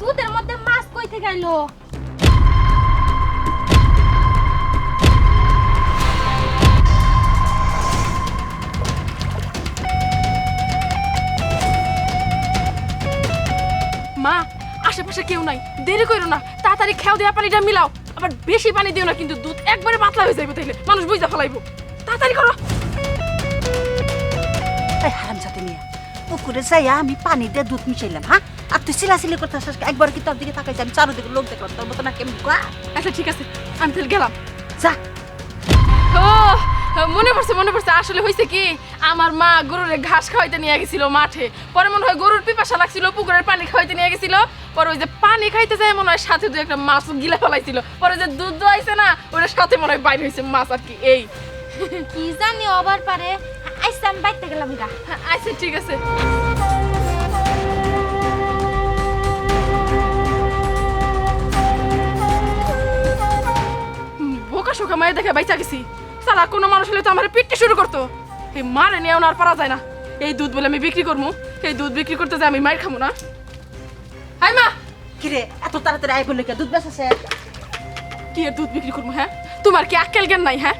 দুধের মধ্যে মাছ কই থেকে আইলো? মা আশেপাশে কেউ নাই। দেরি করো না তাড়াতাড়ি খেয়াও দেওয়া পানিটা মিলাও। আবার বেশি পানি দিও না কিন্তু দুধ একবারে পাতলা হয়ে যাবে তাইলে। মানুষ বুঝতে ফেলাইবো। তাড়াতাড়ি করো। এই হারামজাদি মিয়া পুকুরে যাইয়া আমি পানি দিয়ে দুধ মিশাইলাম হ্যাঁ? আর তুই চিলাচিলি করতে আসিস একবার কি তোর দিকে তাকাইছি? আমি চারোদিকে লোক দেখলাম তোর মতো না কেমন আচ্ছা ঠিক আছে আমি তাহলে গেলাম। যা। ও মনে পড়ছে মনে পড়ছে আসলে হয়েছে কি আমার মা গরুর ঘাস খাওয়াইতে নিয়ে গেছিল মাঠে। পরে মনে হয় গরুর পিপাসা লাগছিল পুকুরের পানি খাওয়াইতে নিয়ে গেছিল। পরে ওই যে পানি খাইতে যায় মনে হয় সাথে দু একটা মাছ গিলা ফেলাইছিল। পরে যে দুধ দোয়াইছে না ওটার সাথে মনে হয় বাইরে হয়েছে মাছ আর কি এই। কি জানি আবার পারে। আইসা আমি বাইতে গেলাম গা। আচ্ছা ঠিক আছে। মায়ের দেখে বাইচা গেছি। সালা কোনো মানুষ হলে তো আমার পিটতে শুরু করতো। এই মারে নিয়ে আর পারা যায় না। এই দুধ বলে আমি বিক্রি করব এই দুধ বিক্রি করতে যাই আমি মায়ের খাব না। হাই মা! কিরে এত তাড়াতাড়ি আই বলে কে? দুধ বেচাছে। কি এর দুধ বিক্রি করব হ্যাঁ? তোমার কি আক্কেল জ্ঞান নাই হ্যাঁ?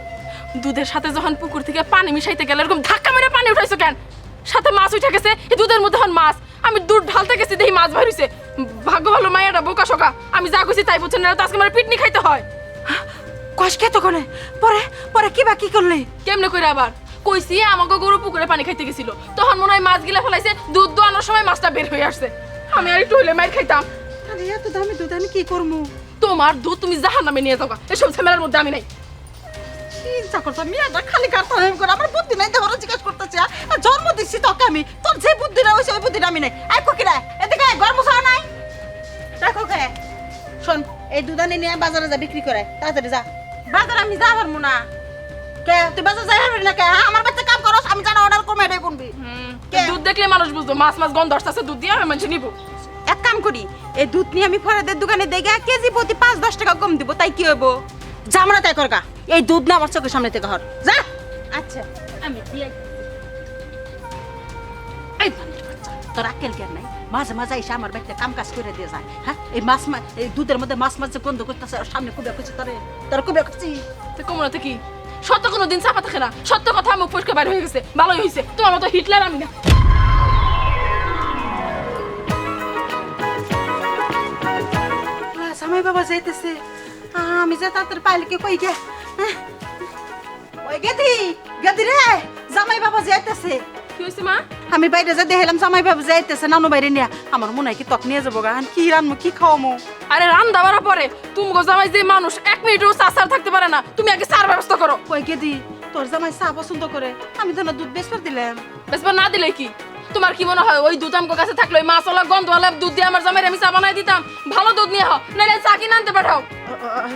দুধের সাথে যখন পুকুর থেকে পানি মিশাইতে গেলে এরকম ধাক্কা মেরে পানি উঠাইছো কেন? সাথে মাছ উঠে গেছে এই দুধের মধ্যে এখন মাছ। আমি দুধ ঢালতে গেছি দেখি মাছ বাইর ভাগ্য ভালো মায়েরা বোকা শোকা। আমি যা খুশি তাই বুঝছেন না তো আজকে আমার পিটনি খাইতে হয়। কষ কে তো কোনে পরে পরে কি বা কি করলি? কেমনে করে আবার? কইছি আমাকে গরু পুকুরে পানি খাইতে গেছিল। তখন মনে হয় মাছ গিলা ফেলাইছে দুধ দোয়ানোর সময় মাছটা বের হয়ে আসছে। আমি আর একটু হইলে মার খাইতাম। আরে এত দামি দুধ আমি কি করব তোমার দুধ তুমি জাহান নামে নিয়ে যাও এসব ঝামেলার মধ্যে আমি নাই। চিন্তা করছ? মেয়েটা খালি কাটতে আমি করে আমার বুদ্ধি নাই দেবো জিজ্ঞেস করতেছে আর জন্ম দিচ্ছি তোকে আমি। তোর যে বুদ্ধিটা হয়েছে ওই বুদ্ধি আমি নাই। আই কোকিরা এদিকে গরম মশলা নাই। রাখো কে শোন এই দুধানি নিয়ে বাজারে যা বিক্রি করে। তাড়াতাড়ি যা। বাজারে আমি যা পারব না। কে তুই বাজার যাই পারবি না কে? হ্যাঁ, আমার বাচ্চা কাম করস আমি যারা অর্ডার করব এটাই করবি? দুধ দেখলে মানুষ বুঝতো মাছ মাছ গন্ধ আসতেছে দুধ দিয়ে আমি মানুষ নিবো। এক কাম করি এই দুধ নিয়ে আমি ফরাদের দোকানে দেখে কেজি প্রতি পাঁচ দশ টাকা কম দিব তাই কি হইব? জামরা তাই করগা। এই দুধ না আমার চোখের সামনে থেকে হর। যা। আচ্ছা আমি দিয়ে তোর আক্কেল জ্ঞান নাই? মাঝে মাঝে এসে আমার বাড়িতে কাম কাজ করে দিয়ে যায় হ্যাঁ? এই মাছ এই দুধের মধ্যে মাছ মাছ যে গন্ধ করতেছে সামনে কুবিয়া করছি তোরে তোর কুবিয়া করছি। তো কোমরাতে কি? সত্য কোনো দিন চাপা থাকে না। সত্য কথা মুখ পরিষ্কার বাইরে হয়ে গেছে ভালোই হয়েছে তোমার মতো হিটলার আমি না। সামাই বাবা যাইতেছে। আমি যে তাড়াতাড়ি পাইলে কি কই গে? হ্যাঁ? ওই গেদি গেদি রে জামাই বাবা যাইতেছে। কি হয়েছে মা? আমি বাইরে যে দেখলাম জামাই বাবা যাইতেছে নানু বাইরে নিয়ে। আমার মনে হয় কি তক নিয়ে যাব গা কি রান্নু কি খাওয়ামো? আরে রান্না বাড়া পরে তুমি জামাই যে মানুষ এক মিনিটও চাচার থাকতে পারে না। তুমি আগে চার ব্যবস্থা করো। কই দি তোর জামাই চা পছন্দ করে আমি তো না দুধ বেশ করে দিলাম। বেশ না দিলে কি? তোমার কি মনে হয় ওই দুধ আমগো কাছে থাকলে ওই মাছ ওলা গন্ধ গন্ধওয়ালা দুধ দিয়ে আমার জামাইরে আমি চা বানাই দিতাম? ভালো দুধ নিয়ে হও নাহলে চা কিনে আনতে পাঠাও।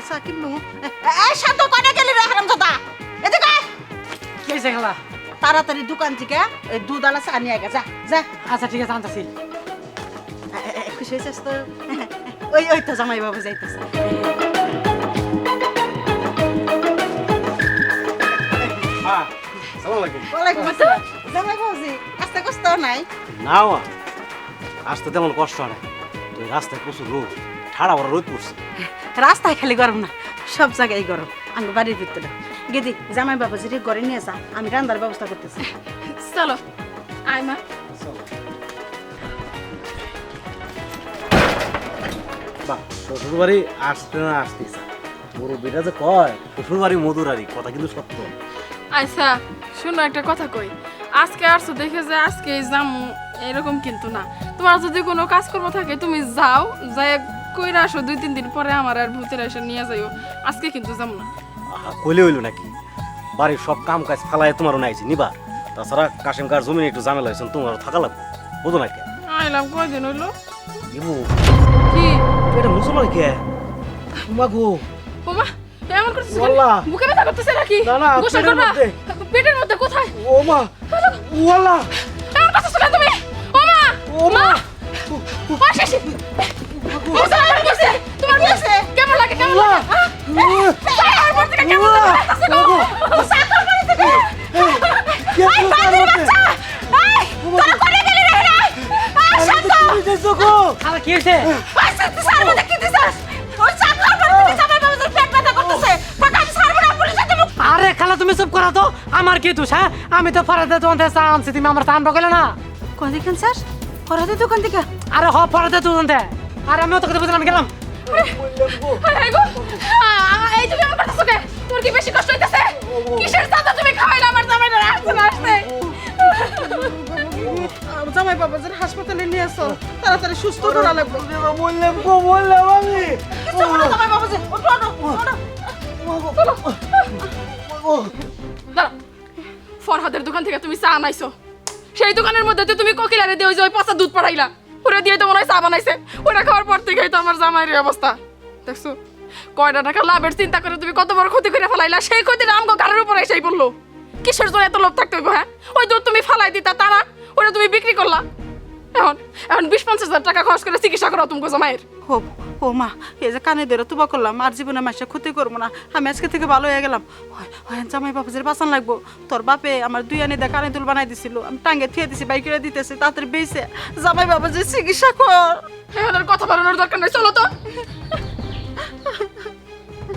চা কিনবো? এই শান্ত কনে গেলি রে হারাম দাদা এদিকে। কি খেলা? তাড়াতাড়ি দোকান থেকে এই দুধ আলা চা নিয়ে গে যা যা। আচ্ছা ঠিক আছে আনতাছি। খুশি হয়েছিস তো? ওই ওই তো জামাই বাবু যাইতেছে। মা সালাম আলাইকুম। ওয়ালাইকুম আসসালাম। জামাই বাবুজি আস্তে কষ্ট নাই? না মা আসতে তেমন কষ্ট হয় না তুই রাস্তায় প্রচুর রোদ ঠাড়া বড় রোদ পড়ছে। রাস্তায় খালি গরম না সব জায়গায় গরম। আঙ্গ বাড়ির ভিতরে। গেদি জামাই বাবুজি রে ঘরে নিয়ে যা আমি রান্নার ব্যবস্থা করতেছি। চলো। আয় মা। বাহ শ্বশুর আসতে না আসতেছে মুরব্বীটা যে কয় শ্বশুর বাড়ি মধুরারি কথা কিন্তু সত্য। আচ্ছা শোনো একটা কথা কই। আজকে আসছো দেখে যে আজকে জামু এরকম কিন্তু না। তোমার যদি কোনো কাজকর্ম থাকে তুমি যাও যাই কইরা আসো দুই তিন দিন পরে আমার আর ভূতের এসে নিয়ে যাইও। আজকে কিন্তু যাব না। কইলে হইল নাকি? বাড়ির সব কাম কাজ ফালায় তোমারও নাইছি নিবা? তাছাড়া কাশিম কার জমিনে একটু ঝামেলা হয়েছে তোমারও থাকা লাগবে। বুঝো না কে? আইলাম কয়দিন হইল? ইবু কি? এটা মুসলমান কে? মাগো ওমা এমন করতেছে ওয়াল্লাহ। বুকে ব্যথা করতেছে নাকি? না, না, গোসল করবা? পেটের মধ্যে কোথায়? ও মা ওয়ালা এমন তুমি? ওমা! ও মা! কি হয়েছে? আরে খালা তুমি চুপ করো তো। আমার কি দোষ হ্যাঁ? আমি তো ফরাদে দোকান থেকে আনছি তুমি আমার চা আনব না? কোন দেখেন স্যার ফরাদে দোকান থেকে? আরে হ ফরাদে দোকান থেকে। আরে আমিও তোকে বুঝলাম গেলাম। এই তুমি আমার তোর কি বেশি কষ্ট কিসের তুমি আমার আসছে না আসছে জামাই বাবা হাসপাতালে নিয়ে আসো তাড়াতাড়ি সুস্থ করা লাগবে। বললাম গো বললাম আমি। কিছু করো না, জামাই বাবা যে ওঠো ওঠো। ফরহাদের দোকান থেকে তুমি চা আনাইছো। সেই দোকানের মধ্যে তো তুমি কোকিলারে দিয়ে ওই যে ওই পচা দুধ পড়াইলা ওরা দিয়ে তো মনে হয় চা বানাইছে। ওরা খাওয়ার পর থেকেই তো আমার জামাইয়ের অবস্থা। দেখছ? কয়টা টাকা লাভের চিন্তা করে তুমি কত বড় ক্ষতি করে ফেলাইলা সেই ক্ষতিটা আমগো ঘরের উপরে এসেই পড়ল। কিসের জন্য এত লোভ থাকতে হ্যাঁ? ওই দুধ তুমি ফালাই দিতা তা না ওটা তুমি বিক্রি করলা। এখন এখন বিশ পঞ্চাশ হাজার টাকা খরচ করে চিকিৎসা করো তুমি জামাইয়ের ও ও মা এই যে কানে ধরে তুবা করলাম আর জীবনে মাসে ক্ষতি করব না। আমি আজকে থেকে ভালো হয়ে গেলাম। জামাই বাপের বাঁচান লাগবো। তোর বাপে আমার দুই আনি দা কানে দুল বানাই দিছিল। আমি টাঙ্গে থিয়ে দিছি বাইকেরা দিতেছি তাড়াতাড়ি বেইছে জামাই বাবাজের চিকিৎসা কর। হ্যাঁ কথা বাড়ানোর দরকার নেই চলো তো।